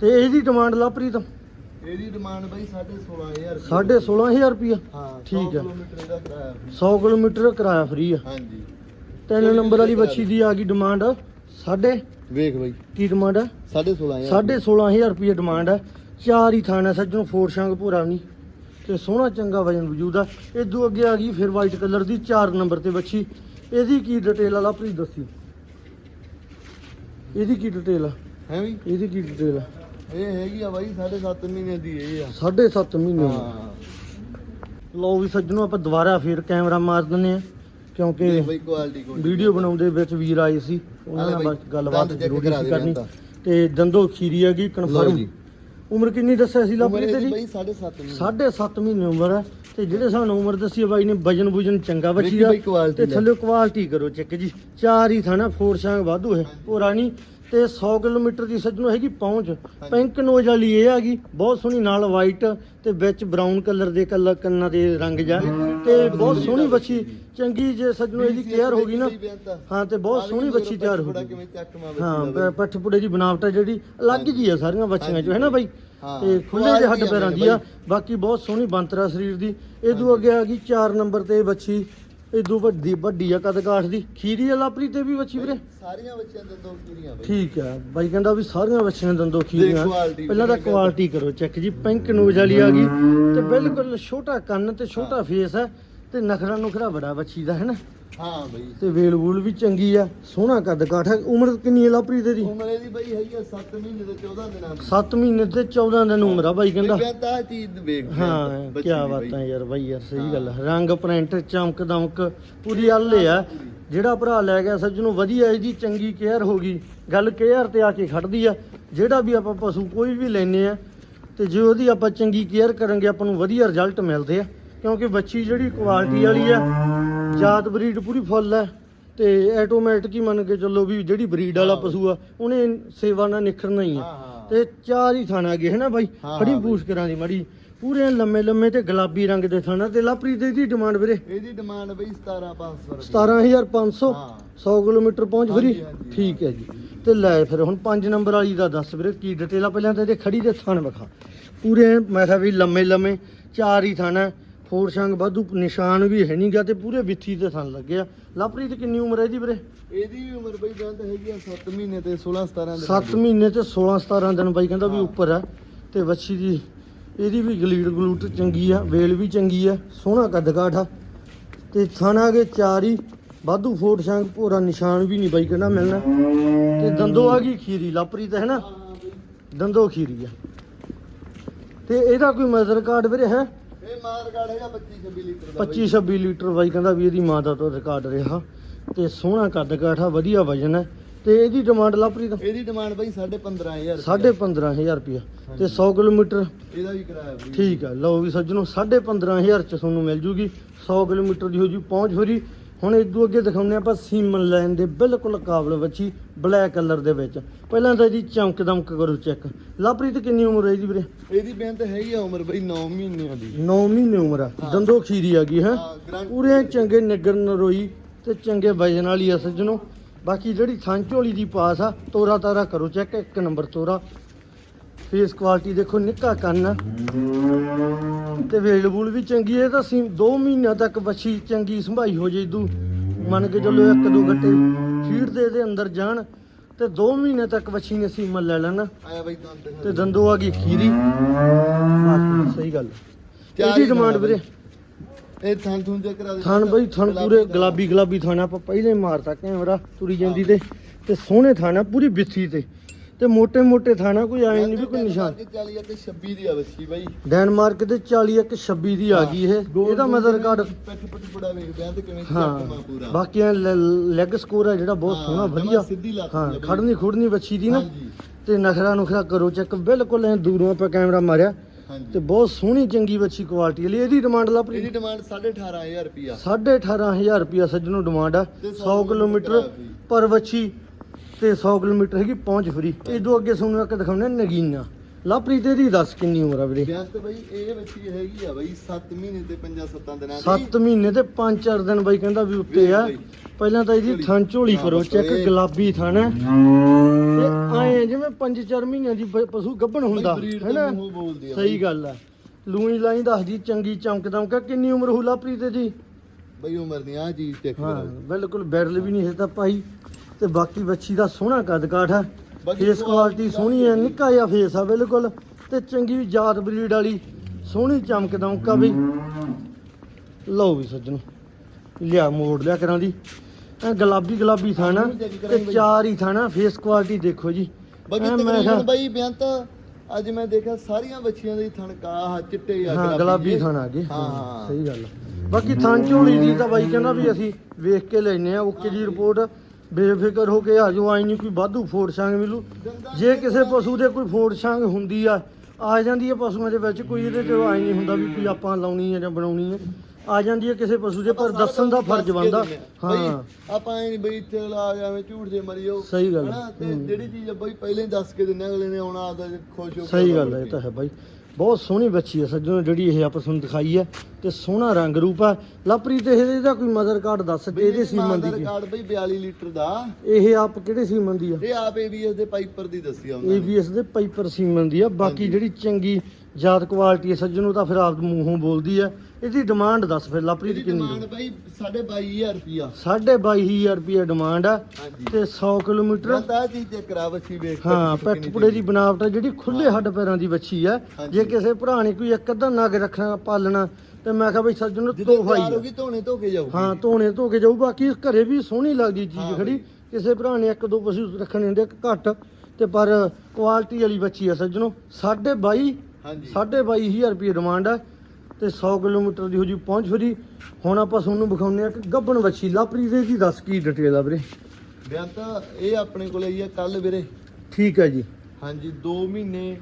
ਤੇ ਇਹਦੀ ਡਿਮਾਂਡ ਲਾਪਰੀਤ ਇਹਦੀ ਡਿਮਾਂਡ ਬਈ 16500 ਸਾਢੇ 16000 ਰੁਪਿਆ ਹਾਂ ਠੀਕ ਹੈ। ਕਿਲੋਮੀਟਰ ਦਾ ਕਿਰਾਇਆ 100 ਕਿਲੋਮੀਟਰ ਕਿਰਾਇਆ ਫ੍ਰੀ ਆ। ਹਾਂਜੀ। ਤਿੰਨ ਨੰਬਰ ਵਾਲੀ ਬੱਚੀ ਦੀ ਆ ਗਈ ਡਿਮਾਂਡ ਸਾਢੇ ਵੇਖ ਬਈ। ਕੀ ਡਿਮਾਂਡ ਆ? 16500 ਸਾਢੇ 16000 ਰੁਪਏ ਡਿਮਾਂਡ ਹੈ ਚਾਰ ਹੀ ਥਾਣਾ ਸੱਜਣੋਂ ਫੋਰ ਸ਼ੰਗ ਭੂਰਾ ਨਹੀਂ ਤੇ ਸੋਹਣਾ ਚੰਗਾ ਵਜਨ ਵਜੂਦ ਆ। ਇਦੋਂ ਅੱਗੇ ਆ ਗਈ ਫਿਰ ਵਾਈਟ ਕਲਰ ਦੀ 4 ਨੰਬਰ ਤੇ ਬੱਚੀ ਇਹਦੀ ਕੀ ਡਿਟੇਲ ਆ ਲਾਪਰੀ ਦੱਸੀ ਇਹਦੀ ਕੀ ਡਿਟੇਲ ਆ? ਹੈ ਵੀ? ਇਹਦੀ ਕੀ ਡਿਟੇਲ ਆ? ਇਹ ਹੈਗੀ ਆ ਬਾਈ 7.5 ਮਹੀਨੇ ਦੀ ਇਹ ਆ। ਸਾਢੇ ਸੱਤ ਮਹੀਨੇ ਉਮਰ। ਹਾਂ। ਲਓ ਵੀ ਸੱਜਣੋਂ ਆਪਾਂ ਦੁਬਾਰਾ ਫਿਰ ਕੈਮਰਾ ਮਾਰ ਦਿੰਨੇ ਆ। ਕਿਉਂਕਿ ਵੀਡੀਓ ਬਣਾਉਂਦੇ ਵਿੱਚ ਵੀਰ ਆਏ ਸੀ। ਉਹਨਾਂ ਆਲੇ ਨਾਲ ਬਾਈ, ਬਸ ਗੱਲਬਾਤ ਜ਼ਰੂਰੀ ਸੀ ਕਰਨੀ। ਤਾਂ। ਤੇ ਦੰਦੋ ਖੀਰੀ ਹੈਗੀ ਕਨਫਰਮ ਜੀ। ਉਮਰ ਕਿੰਨੀ ਦੱਸਿਆ ਸੀ ਲਾਪਰੀ ਇਹਦੀ ਤੇਰੀ? ਬਈ 7.5 ਮਹੀਨੇ। ਸਾਢੇ ਸੱਤ ਮਹੀਨੇ ਉਮਰ ਹੈ। ਤੇ ਜਿਹੜੇ ਸਾਨੂੰ ਉਮਰ ਦੱਸੀ ਬਾਈ ਨੇ ਵਜਨ ਵੁਜਨ ਚੰਗਾ ਬੱਚੀ ਦਾ। ਤੇ। ਥੱਲੇ ਕੁਆਲਿਟੀ ਕਰੋ ਚੈੱਕ ਜੀ। ਚਾਰ ਹੀ ਥਾਣਾ ਫੋਰ ਸ਼ਾਂਗ ਵਾਧੂ ਹੈ। ਪੁਰਾਣੀ ਤੇ 100 ਕਿਲੋਮੀਟਰ ਦੀ ਸੱਜਣੋ ਹੈਗੀ ਪਹੁੰਚ। ਪਿੰਕ ਨੋਜ਼ ਵਾਲੀ ਇਹ ਹੈਗੀ ਬਹੁਤ ਸੋਹਣੀ ਨਾਲ ਵਾਈਟ ਤੇ ਵਿੱਚ ਬਰਾਊਨ ਕਲਰ ਦੇ ਕਲਰ ਕੰਨਾਂ ਦੇ ਰੰਗ ਜਾ। ਤੇ ਬਹੁਤ ਸੋਹਣੀ ਬੱਚੀ ਚੰਗੀ ਜੇ ਸੱਜਣੋ ਇਹਦੀ ਕੇਅਰ ਹੋ ਗਈ ਨਾ। ਹਾਂ ਤੇ ਬਹੁਤ ਸੋਹਣੀ ਬੱਚੀ ਤਿਆਰ ਹੋ ਗਈ। ਹਾਂ ਪ- ਪੱਠ ਪੁੜੇ ਦੀ ਬਣਾਵਟ ਹੈ ਜਿਹੜੀ ਅਲੱਗ ਜੀ ਆ ਸਾਰੀਆਂ ਬੱਚੀਆਂ ਚੋਂ ਹੈ ਨਾ ਬਾਈ। ਤੇ ਖੁੱਲੇ ਜਿਹੇ ਹੱਡ ਪੈਰਾਂ ਦੀ ਆ ਬਾਕੀ ਬਹੁਤ ਸੋਹਣੀ ਬੰਤਰਾ ਸਰੀਰ ਦੀ। ਇਦੋਂ ਅੱਗੇ ਆ ਗਈ 4 ਨੰਬਰ ਤੇ ਇਹ ਬੱਚੀ ਇਦੋਂ ਵੱਡੀ ਵੱਡੀ ਆ ਕਦ ਕਾਠ ਦੀ? ਖੀਰੀ ਆ ਲਾਪਰੀ ਤੇ ਵੀ ਬੱਚੀ ਵੀਰੇ? ਸਾਰੀਆਂ ਬੱਚਿਆਂ ਦੇ ਦੋ ਕੀਰੀਆਂ ਬਈ। ਠੀਕ ਆ। ਬਾਈ ਕਹਿੰਦਾ ਵੀ ਸਾਰੀਆਂ ਬੱਚੀਆਂ ਦੰਦੋ ਖੀਰੀਆਂ। ਪਹਿਲਾਂ ਤਾਂ ਕੁਆਲਿਟੀ ਕਰੋ ਚੈੱਕ ਜੀ। ਪਿੰਕ ਨੂਜ ਵਾਲੀ ਆ ਗਈ। ਤੇ ਬਿਲਕੁਲ ਛੋਟਾ ਕੰਨ ਤੇ ਛੋਟਾ ਫੇਸ ਹੈ ਤੇ ਨਖਰਾ ਨੁਖਰਾ ਬੜਾ ਬੱਚੀ ਦਾ ਹੈ ਨਾ? ਹਾਂ ਬਈ। ਤੇ ਵੇਲ ਵੂਲ ਵੀ ਚੰਗੀ ਆ ਸੋਹਣਾ ਕੱਦ ਕਾਠ ਉਮਰ ਕਿੰਨੀ ਹੈ ਲਾਪਰੀ ਤੇ ਦੀ ਉਮਰ ਇਹਦੀ ਬਈ ਹੈਗੀ ਆ 7 ਮਹੀਨੇ ਤੇ 14 ਦਿਨਾਂ ਦੀ। 7 ਮਹੀਨੇ ਤੇ 14 ਦਿਨ ਉਮਰ ਆ ਬਾਈ ਕਹਿੰਦਾ। ਕਹਿੰਦਾ ਆਹ ਚੀਜ਼ ਵੇਖ ਹਾਂ ਕੀ ਦੀ। ਬਾਤਾਂ ਯਾਰ ਬਾਈ ਯਾਰ ਸਹੀ। ਗੱਲ ਆ। ਰੰਗ ਪ੍ਰਿੰਟ ਚਮਕ ਦਮਕ ਪੂਰੀ ਹੱਲੇ ਆ। ਜਿਹੜਾ ਭਰਾ ਲੈ ਗਿਆ ਸੱਜਣੋਂ ਵਧੀਆ ਇਹਦੀ ਚੰਗੀ ਕੇਅਰ ਹੋ ਗਈ। ਗੱਲ ਕੇਅਰ ਤੇ ਆ ਕੇ ਖੜਦੀ ਆ। ਜਿਹੜਾ ਵੀ ਆਪਾਂ ਪਸ਼ੂ ਕੋਈ ਵੀ ਲੈਨੇ ਆ ਤੇ ਜੇ ਉਹਦੀ ਆਪਾਂ ਚੰਗੀ ਕੇਅਰ ਕਰਾਂਗੇ ਆਪਾਂ ਨੂੰ ਵਧੀਆ ਰਿਜ਼ਲਟ ਮਿਲਦੇ ਆ। ਕਿਉਂਕਿ ਬੱਚੀ ਜਿਹੜੀ ਕੁਆਲਿਟੀ ਵਾਲੀ ਆ ਜਾਤ ਬਰੀਡ ਪੂਰੀ ਫੁੱਲ ਆ ਤੇ ਆਟੋਮੈਟਿਕ ਹੀ ਮੰਨ ਕੇ ਚੱਲੋ ਵੀ ਜਿਹੜੀ ਬਰੀਡ ਵਾਲਾ ਹਾਂ। ਪਸ਼ੂ ਆ ਉਹਨੇ ਸੇਵਾ ਨਾਲ ਨਿਖਰਨਾ ਹੀ ਆ। ਹਾਂ ਹਾਂ। ਤੇ ਚਾਰ ਹੀ ਥਾਣਾ ਗਏ ਹੈ ਨਾ ਬਾਈ? ਹਾਂ, ਖੜੀ ਹਾਂ। ਬਾਈ। ਪੂਛ ਕਰਾਂ ਦੀ ਮੜੀ। ਪੂਰੇ ਲੰਮੇ ਲੰਮੇ ਤੇ ਗੁਲਾਬੀ ਰੰਗ ਦੇ ਥਾਣਾ ਤੇ ਲਾਪਰੀ ਦੇ ਦੀ ਡਿਮਾਂਡ ਵੀਰੇ? ਇਹਦੀ ਡਿਮਾਂਡ ਬਈ 17500 ਰੁਪਏ। 17500 ਹਾਂ। 100 ਕਿਲੋਮੀਟਰ ਪਹੁੰਚ ਫਰੀ ਠੀਕ ਹੈ ਜੀ। ਤੇ ਲੈ ਫਿਰ ਹੁਣ 5 ਨੰਬਰ ਵਾਲੀ ਦਾ ਦੱਸ ਵੀਰੇ ਕੀ ਡਿਟੇਲ ਆ? ਪਹਿਲਾਂ ਤਾਂ ਇਹਦੇ ਖੜੀ ਦੇ ਥਣ ਵਿਖਾ। ਪੂਰੇ ਮੈਂ ਕਿਹਾ ਵੀ ਲੰਮੇ ਲੰਮੇ ਚਾਰ ਹੀ ਥਣ ਹੈ ਫੋਰ ਸੰਗ ਵਾਧੂ ਨਿਸ਼ਾਨ ਵੀ ਹੈ ਨਹੀਂਗਾ ਤੇ ਪੂਰੇ ਵਿੱਥੀ ਤੇ ਥਣ ਲੱਗੇ ਆ। ਲਵਪ੍ਰੀਤ ਕਿੰਨੀ ਉਮਰ ਹੈ ਇਹਦੀ ਵੀਰੇ? ਇਹਦੀ ਵੀ ਉਮਰ ਬਈ ਬੇਅੰਤ ਹੈਗੀ ਆ 7 ਮਹੀਨੇ ਤੇ 16 17 ਦੇ 7 ਮਹੀਨੇ ਤੇ 16 17 ਦਿਨ ਬਾਈ ਕਹਿੰਦਾ ਵੀ। ਉੱਪਰ ਹੈ ਤੇ ਵੱਛੀ ਦੀ ਇਹਦੀ ਵੀ ਗਲੀਡ ਗਲੂਟ ਚੰਗੀ ਆ ਵੇਲ ਵੀ ਚੰਗੀ ਆ ਸੋਹਣਾ ਕੱਦ ਕਾਠ। ਆ ਤੇ ਥਾਣਾ ਕੇ ਚਾਰ ਹੀ। ਵਾਧੂ ਫੋਟ ਸੰਗ ਭੋਰਾ ਨਿਸ਼ਾਨ ਵੀ ਨਹੀਂ ਬਾਈ ਕਹਿੰਦਾ ਮਿਲਣਾ। ਤੇ ਦੰਦੋ ਆ ਗਈ ਖੀਰੀ ਲਾਪਰੀ ਤੇ ਹੈ ਨਾ ਦੰਦੋ ਖੀਰੀ ਆ। ਤੇ ਇਹਦਾ ਕੋਈ ਮਦਰ ਕਾਰਡ ਵੀਰੇ ਹੈ? ਇਹ ਮਾਰ ਗਾੜ ਹੈਗਾ 25 26 ਲੀਟਰ ਦਾ 25 26 ਲੀਟਰ ਬਾਈ ਕਹਿੰਦਾ ਵੀ ਇਹਦੀ ਮਾਂ ਦਾ ਤੋਂ ਰਿਕਾਰਡ ਰਿਹਾ ਤੇ ਸੋਹਣਾ ਕੱਦ ਕਾਠ ਵਧੀਆ ਵਜਨ ਹੈ ਤੇ ਇਹਦੀ ਡਿਮਾਂਡ ਲਾਪਰੀ ਦਾ ਇਹਦੀ ਡਿਮਾਂਡ ਬਈ 15500 ਸਾਢੇ 15000 ਰੁਪਇਆ ਤੇ 100 ਕਿਲੋਮੀਟਰ? ਇਹਦਾ ਵੀ ਕਿਰਾਇਆ ਠੀਕ ਆ ਲਓ ਵੀ ਸੱਜਣੋ 15500 ਚ ਤੁਹਾਨੂੰ ਮਿਲ ਜੂਗੀ। 100 ਕਿਲੋਮੀਟਰ ਦੀ ਹੋ ਜੂ ਪਹੁੰਚ ਹੋਰੀ। ਹੁਣ ਇਦੋਂ ਅੱਗੇ ਦਿਖਾਉਂਦੇ ਆਪਾਂ ਸੀਮਨ ਲਾਈਨ ਦੇ ਬਿਲਕੁਲ ਕਾਬਲ ਵੱਛੀ ਬਲੈਕ ਕਲਰ ਦੇ ਵਿੱਚ। ਪਹਿਲਾਂ ਤਾਂ ਇਹਦੀ ਚਮਕ ਦਮਕ ਕਰੋ ਚੈੱਕ। ਲਵਪ੍ਰੀਤ ਕਿੰਨੀ ਉਮਰ ਹੈ ਇਹਦੀ ਵੀਰੇ? ਇਹਦੀ ਬੇਅੰਤ ਹੈਗੀ ਆ ਉਮਰ ਬਈ 9 ਮਹੀਨਿਆਂ ਦੀ। 9 ਮਹੀਨੇ ਉਮਰ ਆ। ਦੰਦੋ ਖੀਰੀ ਆ ਗਈ ਹੈ? ਪੂਰੇ ਚੰਗੇ ਨਿਗਰ ਨਰੋਈ ਤੇ ਚੰਗੇ ਵਜਨ ਵਾਲੀ ਆ ਸੱਜਣੋ। ਬਾਕੀ ਜਿਹੜੀ ਥਾਂ ਝੋਲੀ ਦੀ ਪਾਸ ਆ ਤੋਰਾ ਤਾਰਾ ਕਰੋ ਚੈੱਕ ਇੱਕ ਨੰਬਰ ਤੋਰਾ। ਫੇਸ ਕੁਆਲਿਟੀ ਦੇਖੋ ਨਿੱਕਾ ਕੰਨ। ਤੇ ਵੇਲ ਵੂਲ ਵੀ ਚੰਗੀ ਹੈ ਤਾਂ ਅਸੀਂ 2 ਮਹੀਨਿਆਂ ਤੱਕ ਬੱਚੀ ਚੰਗੀ ਸੰਭਾਈ ਹੋ ਜੇ ਇਦੂ ਮੰਨ ਕੇ ਚੱਲੋ ਇੱਕ ਦੋ ਗੱਟੇ ਫੀਡ ਦੇ ਇਹਦੇ ਅੰਦਰ ਜਾਣ ਤੇ 2 ਮਹੀਨੇ ਤੱਕ ਬੱਚੀ ਨੇ ਸੀਮਨ ਲੈ ਲੈਣਾ। ਤੇ ਦੰਦੋ ਆ ਗਈ ਖੀਰੀ। ਸਹੀ ਗੱਲ ਇਹਦੀ ਡਿਮਾਂਡ ਵੀਰੇ। ਇਹ ਥਾਂ ਥੂੰ ਜੇ ਕਰਾ ਦੇ। ਥਣ ਬਈ ਥਣ ਪੂਰੇ ਗੁਲਾਬੀ ਗੁਲਾਬੀ ਥਣ ਆਪਾਂ ਪਹਿਲੇ ਮਾਰਤਾ ਕੈਮਰਾ ਤੁਰੀ ਜਾਂਦੀ ਤੇ। ਤੇ ਸੋਹਣੇ ਥਣ ਆ ਪੂਰੀ ਬਿੱਥੀ ਤੇ। ਤੇ ਮੋਟੇ ਮੋٹے ਥਾਣਾ ਕੋਈ ਐ ਨਹੀਂ ਵੀ ਕੋਈ ਨਿਸ਼ਾਨ। 40 ਅਤੇ 26 ਦੀ ਆ ਵਸੀ ਬਾਈ। ਡੈਨਮਾਰਕ ਤੇ 40 26 ਦੀ ਆ ਗਈ ਇਹ। ਇਹਦਾ ਬਾਕੀ ਲੈਗ ਸਕੋਰ ਹੈ ਜਿਹੜਾ ਬਹੁਤ ਸੋਹਣਾ ਵਧੀਆ। ਹਾਂ ਖੜਨੀ ਖੁੜਨੀ ਵੱਛੀ ਦੀ ਨਾ। ਤੇ ਨਖਰਾ ਨੁਖਰਾ ਕਰੋ ਚੈੱਕ। ਬਿਲਕੁਲ ਐ ਦੂਰੋਂ ਆਪਾਂ ਕੈਮਰਾ ਮਾਰਿਆ। ਤੇ ਬਹੁਤ ਸੋਹਣੀ ਚੰਗੀ ਵੱਛੀ ਕੁਆਲਿਟੀ ਲਈ। ਇਹਦੀ ਡਿਮਾਂਡ ਲਾ ਪਈ ਇਹਦੀ ਡਿਮਾਂਡ 18500 ਰੁਪਿਆ 18500 ਰੁਪਿਆ ਸੱਜਣੋ ਡਿਮਾਂਡ ਆ। 100 ਕਿਲੋਮੀਟਰ ਪਰ ਵੱਛੀ ਤੇ 100 ਕਿਲੋਮੀਟਰ ਹੈਗੀ ਪਹੁੰਚ ਫਰੀ। ਇਦੋਂ ਅੱਗੇ ਤੁਹਾਨੂੰ ਇੱਕ ਦਿਖਾਉਣਾ ਨਗੀਨਾ। ਲਵਪ੍ਰੀਤ ਦੀ ਦੱਸ ਕਿੰਨੀ ਉਮਰ ਆ ਵੀਰੇ? ਬਿਆਨ ਤੇ ਬਈ ਇਹ ਬੱਚੀ ਹੈਗੀ ਆ ਬਈ 7 ਮਹੀਨੇ ਤੇ 5-7 ਦਿਨਾਂ ਦੀ। 7 ਮਹੀਨੇ ਤੇ 5-4 ਦਿਨ ਬਾਈ ਕਹਿੰਦਾ ਵੀ ਉੱਤੇ ਆ। ਪਹਿਲਾਂ ਤਾਂ ਇਹਦੀ। ਥਣ ਝੋਲੀ ਕਰੋ ਚੈੱਕ ਗੁਲਾਬੀ ਥਣ ਹੈ। ਤੇ ਆਏ ਜਿਵੇਂ 5-4 ਮਹੀਨਿਆਂ ਦੀ ਪਸ਼ੂ ਗੱਭਣ ਹੁੰਦਾ ਹੈਨਾ ਸਹੀ। ਗੱਲ ਆ। ਲੂਈ ਲਾਈ ਦੱਸਦੀ ਚੰਗੀ ਚਮਕ ਦਮਕਾ ਕਿੰਨੀ ਉਮਰ ਹੋ ਲਵਪ੍ਰੀਤ ਦੀ ਬਈ ਉਮਰ ਦੀ ਆ ਚੀਜ਼ ਚੈੱਕ ਕਰੋ। ਬਿਲਕੁਲ ਬੈਰਲ ਵੀ ਨਹੀਂ ਹੈ ਤਾਂ ਭਾਈ ਤੇ ਬਾਕੀ ਬੱਚੀ ਦਾ ਸੋਹਣਾ ਕੱਦ ਕਾਠ ਹੈ। ਬਾਕੀ ਫੇਸ ਕੁਆਲਿਟੀ ਸੋਹਣੀ ਹੈ ਨਿੱਕਾ ਜਿਹਾ ਫੇਸ ਆ ਬਿਲਕੁਲ ਤੇ ਚੰਗੀ ਜਾਤ ਬਰੀਡ ਵਾਲੀ ਸੋਹਣੀ ਚਮਕ ਦਮਕਾ ਵੀ। ਲਓ ਵੀ ਸੱਜਣੋ ਲਿਆ ਮੋੜ ਲਿਆ ਕਰਾਂ ਦੀ। ਐ ਗੁਲਾਬੀ ਗੁਲਾਬੀ ਥਾਣਾ ਤੇ। ਚਾਰ ਹੀ ਥਾਣਾ ਫੇਸ ਕੁਆਲਿਟੀ ਦੇਖੋ ਜੀ। ਬਾਕੀ ਤਕਰੀਬਨ ਬਈ ਬਿਆਨ ਤਾਂ ਅੱਜ ਮੈਂ ਦੇਖਿਆ ਸਾਰੀਆਂ ਬੱਚੀਆਂ ਦੇ ਥਣਕਾ ਚਿੱਟੇ ਆ ਹਾਂ ਗੁਲਾਬੀ। ਥਾਣਾ ਆ ਗਏ ਹਾਂ ਸਹੀ ਗੱਲ ਆ। ਬਾਕੀ ਥਾਂ ਝੋਲੀ ਦੀ ਤਾਂ ਬਾਈ ਕਹਿੰਦਾ ਵੀ ਅਸੀਂ ਵੇਖ ਕੇ ਲੈਨੇ ਆ ਓਕੇ ਦੀ ਰਿਪੋਰਟ ਬੇਫਿਕਰ ਹੋ ਕੇ ਆਜੋ ਆਈ ਨਹੀਂ ਕੋਈ ਵਾਧੂ ਫੋੜ ਛਾਂਗ ਮਿਲੂ। ਜੇ ਕਿਸੇ ਪਸ਼ੂ ਦੇ ਕੋਈ ਫੋੜ ਛਾਂਗ ਹੁੰਦੀ ਆ ਆ ਜਾਂਦੀ ਹੈ ਪਸ਼ੂਆਂ ਦੇ ਵਿੱਚ ਕੋਈ ਇਹਦੇ ਚ ਆਈ ਨਹੀਂ ਹੁੰਦਾ ਵੀ ਕੋਈ ਆਪਾਂ ਲਾਉਣੀ ਹੈ ਜਾਂ ਬਣਾਉਣੀ ਹੈ ਆ ਜਾਂਦੀ ਹੈ ਕਿਸੇ ਪਸ਼ੂ ਦੇ ਪਰ ਦੱਸਣ ਦਾ ਫਰਜ਼ ਬਣਦਾ। ਆ। ਹਾਂ। ਆਪਾਂ ਐ ਨਹੀਂ ਬਈ ਇੱਥੇ ਲਾ ਜਾਵੇਂ ਝੂਠ ਜੇ ਮਰੀਓ ਸਹੀ ਗੱਲ ਹਨਾ? ਤੇ ਹੂੰ। ਜਿਹੜੀ ਚੀਜ਼ ਆ ਬਈ ਪਹਿਲੇ ਹੀ ਦੱਸ ਕੇ ਦਿੰਦੇ ਆ, ਅਗਲੇ ਨੇ ਆਉਣਾ ਆਦਾ ਖੁਸ਼ ਹੋ ਕੇ ਸਹੀ ਗੱਲ ਹੈ ਇਹ ਤਾਂ ਹੈ ਬਾਈ। ਬਹੁਤ ਸੋਹਣੀ ਬੱਚੀ ਹੈ ਸੱਜਣੋ ਜਿਹੜੀ ਇਹ ਆਪਾਂ ਤੁਹਾਨੂੰ ਦਿਖਾਈ ਹੈ ਤੇ ਸੋਹਣਾ ਰੰਗ ਰੂਪ ਹੈ। ਲਵਪ੍ਰੀਤ ਇਹ ਇਹਦਾ ਕੋਈ ਮਦਰ ਕਾਰਡ ਦੱਸ। ਕੇ ਇਹਦੇ ਸੀਮਨ ਦੀ ਕੀ? ਰਿਕਾਰਡ ਬਈ 42 ਲੀਟਰ ਦਾ। ਇਹ ਆਪ ਕਿਹੜੇ ਸੀਮਨ ਦੀ ਆ? ਇਹ ਆਪ ਏਬੀਐਸ ਦੇ ਪਾਈਪਰ ਦੀ ਦੱਸੀ ਆ ਉਹਨਾਂ ਨੇ। ABS ਦੇ ਪਾਈਪਰ ਸੀਮਨ ਦੀ ਆ। ਬਾਕੀ। ਜਿਹੜੀ ਚੰਗੀ ਜਾਤ ਕੁਆਲਿਟੀ ਹੈ ਸੱਜਣੋ ਤਾਂ ਫਿਰ ਆਪ ਮੂੰਹੋਂ ਬੋਲਦੀ ਆ ਇਹਦੀ ਡਿਮਾਂਡ ਦੱਸ ਫਿਰ ਲਵਪ੍ਰੀਤ ਇਹਦੀ ਕਿੰਨੀ ਡਿਮਾਂਡ ਬਈ 22500 ਰੁਪਿਆ 22500 ਰੁਪਏ ਡਿਮਾਂਡ ਆ ਹਾਂਜੀ। ਤੇ 100 ਕਿਲੋਮੀਟਰ ਤਾਂ ਕਰਾ ਵੇਖ ਹਾਂ ਪੈਠ ਪੁੜੇ ਦੀ ਬਨਾਵਟ ਆ ਜਿਹੜੀ ਖੁੱਲੇ ਹਾਂ। ਹੱਡ ਪੈਰਾਂ ਦੀ ਵੱਛੀ ਆ ਹਾਂਜੀ। ਜੇ ਕਿਸੇ ਭਰਾ ਨੇ ਕੋਈ ਇੱਕ ਅੱਧਾ ਨਗ ਰੱਖਣਾ ਪਾਲਣਾ ਤੇ ਮੈਂ ਕਿਹਾ ਬਈ ਸੱਜਣੋ ਤੋਹਫਾ ਹੀ ਹੋ। ਆ ਗਈ ਧੋਣੇ ਧੋ ਕੇ ਜਾਊਗੀ। ਹਾਂ ਧੋਣੇ ਧੋ ਕੇ ਜਾਊ ਬਾਕੀ ਘਰੇ ਵੀ ਸੋਹਣੀ ਲੱਗਦੀ ਹਾਂ ਚੀਜ਼ ਖੜੀ। ਕਿਸੇ ਭਰਾ ਨੇ ਇੱਕ ਦੋ ਪਸ਼ੂ ਰੱਖਣੇ ਹੁੰਦੇ ਘੱਟ। ਤੇ ਪਰ ਕੁਆਲਿਟੀ ਵਾਲੀ ਬੱਚੀ ਆ ਸੱਜਣੋ 22.5 ਹਾਂਜੀ। 22500 ਰੁਪਏ ਡਿਮਾਂਡ ਆ ਤੇ 100 ਕਿਲੋਮੀਟਰ ਦੀ ਹੋ ਜੀ। ਪਹੁੰਚ ਫਰੀ ਹੁਣ ਆਪਾਂ ਤੁਹਾਨੂੰ ਵਿਖਾਉਂਦੇ ਆ ਕਿ ਗੱਬਣ ਬੱਚੀ ਲਾਪਰੀ ਦੇ ਦੀ ਦੱਸ ਕੀ ਡਿਟੇਲ ਆ ਵੀਰੇ? ਬਿਆਨ ਤਾਂ ਇਹ ਆਪਣੇ ਕੋਲ ਆਈ ਆ ਕੱਲ ਵੀਰੇ। ਠੀਕ ਹੈ ਜੀ। ਹਾਂਜੀ 2 ਮਹੀਨੇ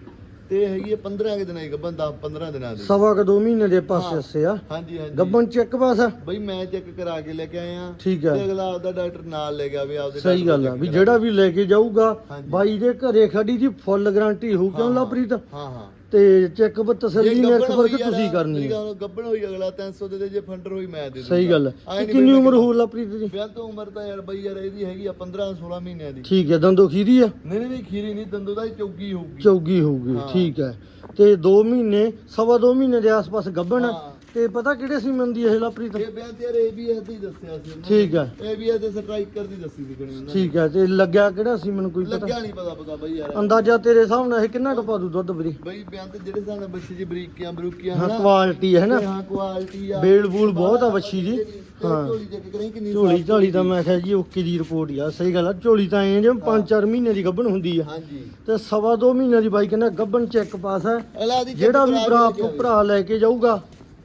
ਤੇ ਹੈਗੀ ਆ 15 ਕੁ ਦਿਨਾਂ ਦੀ ਗੱਬਨ 10 15 ਦਿਨਾਂ ਦੀ। ਸਵਾ ਕ 2 ਮਹੀਨੇ ਦੇ ਪਾਸੇ ਹਾਂ। ਅਸੇ ਆ। ਹਾਂਜੀ ਹਾਂਜੀ। ਗੱਬਣ ਚੈੱਕ ਪਾਸ ਆ? ਬਈ ਮੈਂ ਚੈੱਕ ਕਰਾ ਕੇ ਲੈ ਕੇ ਆਇਆ। ਠੀਕ ਹੈ ਤੇ ਅਗਲਾ ਆਪਦਾ ਡਾਕਟਰ ਨਾਲ ਲੈ ਗਿਆ ਵੀ ਆਪਦੇ ਸਹੀ ਗੱਲ ਆ ਵੀ ਜਿਹੜਾ ਵੀ ਲੈ ਕੇ ਜਾਊਗਾ। ਬਾਈ ਦੇ ਘਰੇ ਖੜੀ ਦੀ ਫੁੱਲ ਗਾਰੰਟੀ ਹੋਊ ਕਿਉਂ ਹਾਂ, ਲਾਪਰੀਤ ਹਾਂ ਹਾਂ। ਤੇ ਚੈੱਕਅਪ ਤਸੱਲੀ ਜੇ ਨਿਰਖ ਗੱਭਣ ਵਰਕ ਹੋਈ ਤੁਸੀਂ ਕਰਨੀ ਹੈ। ਗੱਬਣ ਹੋਈ ਅਗਲਾ 300 ਦੇ ਦੇ ਜੇ ਫੰਡਰ ਹੋਈ ਮੈਂ ਦੇ ਸਹੀ ਗੱਲ ਹੈ। ਨੀ ਕਿੰਨੀ ਉਮਰ ਹੋ ਲਪ੍ਰੀਤ ਦੀ? ਵਿਆਹ ਤੋਂ ਉਮਰ ਤਾਂ ਯਾਰ ਬਈ ਯਾਰ ਇਹਦੀ ਹੈਗੀ ਆ 15 16 ਮਹੀਨਿਆਂ ਦੀ। ਠੀਕ ਹੈ ਦੰਦੋ ਖੀਰੀ ਆ ਨਹੀਂ ਨਹੀਂ ਨਹੀਂ ਖੀਰੀ ਨਹੀਂ ਦੰਦੋ ਦਾ ਚੌਗੀ ਹੋਊਗੀ। ਚੌਗੀ ਹੋਊਗੀ। ਠੀਕ ਹੈ। ਤੇ 2 ਮਹੀਨੇ ਸਵਾ 2 ਮਹੀਨੇ ਦੇ ਆਸ-ਪਾਸ। ਹਾਂ। ਤੇ ਪਤਾ ਕਿਹੜੇ ਸੀ ਮੰਦੀ ਇਹ ਲਪ੍ਰੀਤ? ਇਹ ਬਿਆਨ ਤੇ ਯਾਰ ABS ਦੀ ਦੱਸਿਆ ਸੀ ਉਹਨੇ। ਠੀਕ ਹੈ ABS ਦੇ ਸਟ੍ਰਾਈਕਰ ਦੀ ਦੱਸੀ ਸੀ ਕਣੀ ਉਹਨਾਂ ਠੀਕ ਹੈ ਤੇ ਲੱਗਿਆ ਕਿਹੜਾ ਸੀ ਮੈਨੂੰ ਕੋਈ ਨੇ। ਪਤਾ? ਲੱਗਿਆ ਨਹੀਂ ਪਤਾ ਪਤਾ ਬਈ ਯਾਰ। ਅੰਦਾਜ਼ਾ ਤੇਰੇ ਹਿਸਾਬ ਨਾਲ ਇਹ ਕਿੰਨਾ ਕੁ ਪਾ ਦੂ ਦੁੱਧ ਵੀਰੇ? ਬਈ ਬਿਆਨ ਤੇ ਜਿਹੜੇ ਸਾਨੂੰ ਬੱਚੇ ਜੀ ਬਰੀਕੀਆਂ ਬਰੂਕੀਆਂ ਹਾਂ ਹਨਾ? ਕੁਆਲਿਟੀ ਹੈ ਨਾ ਹਾਂ ਕੁਆਲਿਟੀ ਆ। ਬੇਲ ਬੂਲ ਬਹੁਤ ਆ ਬੱਚੀ ਦੀ ਹਾਂ। ਹਾਂ ਝੋਲੀ ਚੈੱਕ ਕਰੀ ਕਿੰਨੀ ਝੋਲੀ ਸਾਫ਼ ਝਾਲੀ ਤਾਂ ਮੈਂ ਕਿਹਾ ਜੀ ਓਕੇ ਦੀ ਰਿਪੋਰਟ ਆ ਸਹੀ ਗੱਲ ਆ। ਝੋਲੀ ਤਾਂ ਐਂ ਜਿਵੇਂ 5-4 ਮਹੀਨੇ ਦੀ ਗੱਭਣ ਹੁੰਦੀ ਆ। ਹਾਂਜੀ। ਤੇ ਸਵਾ 2 ਮਹੀਨਿਆਂ ਦੀ ਬਾਈ ਕਹਿੰਦਾ ਗੱਭਣ ਚੈੱਕ ਪਾਸ ਹੈ ਦੀ ਜਿਹੜਾ ਵੀ ਭਰਾ ਭਰਾ ਲੈ ਕੇ ਜਾਊਗਾ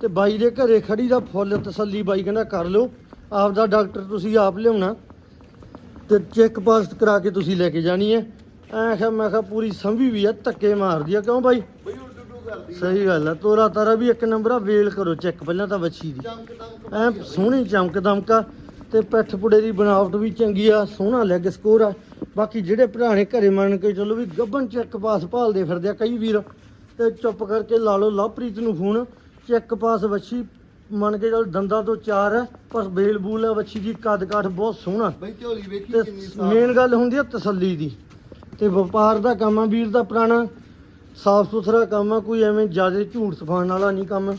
ਤੇ ਬਾਈ ਦੇ ਘਰੇ ਖੜੀ ਦਾ ਫੁੱਲ ਤਸੱਲੀ ਬਾਈ ਕਹਿੰਦਾ ਕਰ ਲਿਓ। ਆਪਦਾ ਡਾਕਟਰ ਤੁਸੀਂ ਆਪ ਲਿਆਉਣਾ ਤੇ ਚੈੱਕ ਪਾਸ ਕਰਾ ਕੇ ਤੁਸੀਂ ਲੈ ਕੇ ਜਾਣੀ ਹੈ। ਐਂ ਕਿਹਾ ਮੈਂ ਕਿਹਾ ਪੂਰੀ ਸੰਭੀ ਵੀ ਆ ਧੱਕੇ ਮਾਰਦੀ ਆ। ਕਿਉਂ ਬਾਈ? ਸਹੀ ਗੱਲ ਆ ਤੋਰਾ ਤਾਰਾ ਵੀ ਇੱਕ ਨੰਬਰ ਆ ਵੇਲ ਕਰੋ ਚੈੱਕ ਪਹਿਲਾਂ ਤਾਂ ਵੱਛੀ ਦੀ। ਐ ਸੋਹਣੀ ਚਮਕ ਦਮਕਾ ਤੇ ਪਿੱਠ ਪੁੜੇ ਦੀ ਬਣਾਵਟ ਵੀ ਚੰਗੀ ਆ ਸੋਹਣਾ ਲੈਗ ਸਕੋਰ ਆ। ਬਾਕੀ ਜਿਹੜੇ ਭਰਾ ਨੇ ਘਰੇ ਮੰਨ ਕੇ ਚਲੋ ਵੀ ਗੱਬਨ ਚੈੱਕ ਪਾਸ ਭਾਲਦੇ ਫਿਰਦੇ ਆ ਕਈ ਵੀਰ ਤੇ ਚੁੱਪ ਕਰਕੇ ਲਾ ਲਓ ਲਵਪ੍ਰੀਤ ਨੂੰ ਫੋਨ। ਚੈੱਕ ਪਾਸ ਵੱਛੀ ਮੰਨ ਕੇ ਚਲ ਦੰਦਾਂ ਤੋਂ ਚਾਰ ਹੈ ਪਰ ਬੇਲ ਬੂਲ ਆ ਵੱਛੀ ਦੀ ਕੱਦ ਕਾਠ ਬਹੁਤ ਸੋਹਣਾ। ਬਈ ਝੋਲੀ ਵੇਖੀ ਤੇ ਕਿੰਨੀ ਸਾਫ਼ ਮੇਨ ਗੱਲ ਹੁੰਦੀ ਆ ਤਸੱਲੀ ਦੀ। ਤੇ ਵਪਾਰ ਦਾ ਕੰਮ ਆ ਵੀਰ ਦਾ ਪੁਰਾਣਾ ਸਾਫ਼ ਸੁਥਰਾ ਕੰਮ ਆ ਕੋਈ ਐਵੇਂ ਜ਼ਿਆਦਾ ਝੂਠ ਸਫਾਨ ਵਾਲਾ ਨਹੀਂ ਕੰਮ।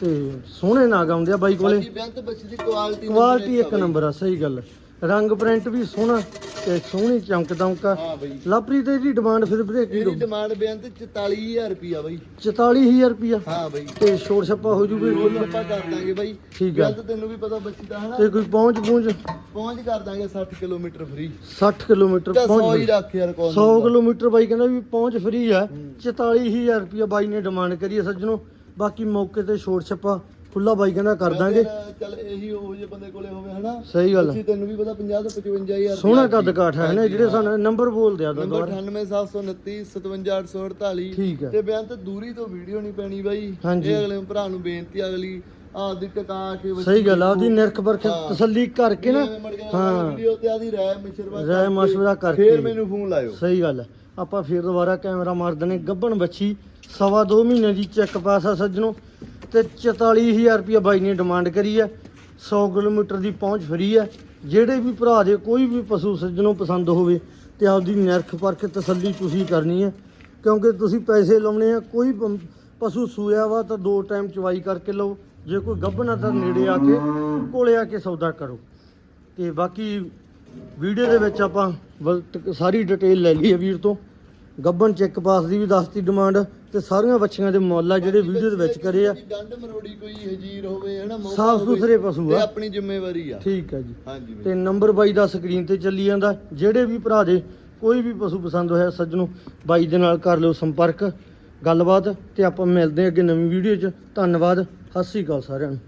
ਤੇ ਸੋਹਣੇ ਨਾਗ ਆਉਂਦੇ ਆ ਬਾਈ ਕੋਲੇ। ਬੱਚੇ ਦੀ ਕੁਆਲਿਟੀ ਇੱਕ ਨੰਬਰ ਆ ਸਹੀ ਗੱਲ ਰੰਗ ਪ੍ਰਿੰਟ ਵੀ ਸੋਹਣਾ ਤੇ ਸੋਹਣੀ ਚਮਕ ਦਮਕਾ ਹਾਂ ਬਈ। ਲਾਪਰੀ ਤੇ ਦੀ ਡਿਮਾਂਡ ਫਿਰ ਵੀਰੇ ਕੀ ਇਹਦੀ ਡਿਮਾਂਡ ਬਿਆਨ ਤੇ 44000 ਰੁਪਿਆ ਬਈ। 44000 ਰੁਪਿਆ ਹਾਂ ਬਈ। ਤੇ ਛੋੜ ਛੱਪਾ ਹੋ ਜੂ ਕੋਈ ਵੀ ਆਪਾਂ ਕਰ ਦਾਂਗੇ ਬਾਈ। ਠੀਕ ਆ। ਤੇ ਤੈਨੂੰ ਵੀ ਪਤਾ ਬੱਚੀ ਦਾ ਹਨਾ? ਤੇ ਕੋਈ ਪਹੁੰਚ ਪਹੁੰਚ? ਪਹੁੰਚ ਕਰ ਦਾਂਗੇ 60 ਕਿਲੋਮੀਟਰ ਫ੍ਰੀ 60 ਕਿਲੋਮੀਟਰ ਤਾਂ 100 ਹੀ ਰੱਖ ਯਾਰ ਕੋਲ 100 ਕਿਲੋਮੀਟਰ ਬਾਈ ਕਹਿੰਦਾ ਵੀ ਪਹੁੰਚ ਫਰੀ ਆ। ਹੂੰ। 44000 ਰੁਪਿਆ ਬਾਈ ਨੇ ਡਿਮਾਂਡ ਕਰੀ ਆ ਸੱਜਣੋ। ਬਾਕੀ ਮੌਕੇ ਤੇ ਛੋੜ ਛੱਪਾ ਖੁੱਲਾ ਬਾਈ ਕਹਿੰਦਾ ਕਰ ਦਾਂਗੇ। ਚੱਲ ਇਹੀ ਉਹ ਜੇ ਬੰਦੇ ਕੋਲੇ ਹੋਵੇ ਹਨਾ? ਸਹੀ ਗੱਲ। ਬੱਚੀ ਤੈਨੂੰ ਵੀ ਪਤਾ 50 ਤੋਂ 55000 ਸੋਹਣਾ ਕੱਦ ਕਾਠ ਹੈ ਨਾ ਜਿਹੜੇ ਸਾਨੂੰ ਨੰਬਰ ਬੋਲਦੇ ਆ ਨੰਬਰ ਦੁਬਾਰਾ। 98729 57848 ਠੀਕ ਹੈ। ਤੇ ਬਿਆਨ ਤੇ ਦੂਰੀ ਤੋਂ ਵੀਡੀਓ ਨਹੀਂ ਪੈਣੀ ਬਾਈ। ਇਹ ਅਗਲੇ ਭਰਾ ਨੂੰ ਬੇਨਤੀ ਅਗਲੀ ਆਪਦੀ ਟਿਕਾ ਕੇ ਸਹੀ ਗੱਲ ਆ ਉਹਦੀ। ਨਿਰਖ ਪਰਖ ਹਾਂ। ਤਸੱਲੀ ਕਰਕੇ ਨਾ ਹਾਂ। ਵੀਡੀਓ ਤੇ ਆਦੀ ਰਾਏ ਮਸ਼ਵਰਾ ਰਾਏ ਮਸ਼ਵਰਾ ਕਰਕੇ। ਫੇਰ ਮੈਨੂੰ ਫੋਨ ਲਾਇਓ। ਸਹੀ ਗੱਲ ਆਪਾਂ ਫਿਰ ਦੁਬਾਰਾ ਕੈਮਰਾ ਮਾਰ ਦਨੇ ਗੱਬਣ ਬੱਚੀ ਸਵਾ ਦੋ ਮਹੀਨੇ ਦੀ ਚੈੱਕ ਪਾਸ ਆ ਸੱਜਣੋ। ਤੇ 44000 ਰੁਪਇਆ ਬਾਈ ਨੇ ਡਿਮਾਂਡ ਕਰੀ ਹੈ 100 ਕਿਲੋਮੀਟਰ ਦੀ ਪਹੁੰਚ ਫਰੀ ਹੈ ਜਿਹੜੇ ਵੀ ਭਰਾ ਦੇ ਕੋਈ ਵੀ ਪਸ਼ੂ ਸੱਜਣੋਂ ਪਸੰਦ ਹੋਵੇ ਤੇ ਆਪਦੀ ਨਿਰਖ ਪਰਖ ਤਸੱਲੀ ਤੁਸੀਂ ਕਰਨੀ ਹੈ ਕਿਉਂਕਿ ਤੁਸੀਂ ਪੈਸੇ ਲਾਉਣੇ ਆ, ਕੋਈ ਪਸ਼ੂ ਸੂਇਆ ਵਾ ਤਾਂ ਦੋ ਟਾਈਮ ਚਵਾਈ ਕਰਕੇ ਲਓ। ਜੇ ਕੋਈ ਗੱਭਣਾ ਤਾਂ ਨੇੜੇ ਆ ਕੇ, ਕੋਲੇ ਆ ਕੇ ਸੌਦਾ ਕਰੋ। ਤੇ ਬਾਕੀ ਵੀਡੀਓ ਦੇ ਵਿੱਚ ਆਪਾਂ ਵਲ- ਸਾਰੀ ਡਿਟੇਲ ਲੈ ਲਈ ਹੈ ਵੀਰ ਤੋਂ। ਗੱਬਨ ਚੈੱਕ ਪਾਸ ਦੀ ਵੀ ਦੱਸਤੀ ਡਿਮਾਂਡ ਤੇ ਸਾਰੀਆਂ ਬੱਚੀਆਂ ਦੇ ਮੁੱਲ ਆ ਜਿਹੜੇ ਵੀਡੀਓ ਦੇ ਵਿੱਚ ਕਰੇ ਆ। ਡੰਡ ਮਰੋੜੀ ਕੋਈ ਹਜੀਰ ਹੋਵੇ ਹਨਾ ਮੌਕਾ ਸਾਫ਼ ਸੁਥਰੇ ਪਸ਼ੂ ਤੇ ਆ ਆਪਣੀ ਜ਼ਿੰਮੇਵਾਰੀ ਆ। ਠੀਕ ਹੈ ਜੀ। ਹਾਂਜੀ ਤੇ ਨੰਬਰ ਬਾਈ ਦਾ ਸਕਰੀਨ ਤੇ ਚੱਲੀ ਜਾਂਦਾ। ਜਿਹੜੇ ਵੀ ਭਰਾ ਦੇ ਕੋਈ ਵੀ ਪਸ਼ੂ ਪਸੰਦ ਹੋਇਆ ਸੱਜਣੋ ਬਾਈ ਦੇ ਨਾਲ ਕਰ ਲਿਓ ਸੰਪਰਕ। ਗੱਲਬਾਤ ਤੇ ਆਪਾਂ ਮਿਲਦੇ ਅੱਗੇ ਨਵੀਂ ਵੀਡੀਓ 'ਚ। ਧੰਨਵਾਦ। ਸਤਿ ਸ੍ਰੀ ਅਕਾਲ ਸਾਰਿਆਂ ਨੂੰ।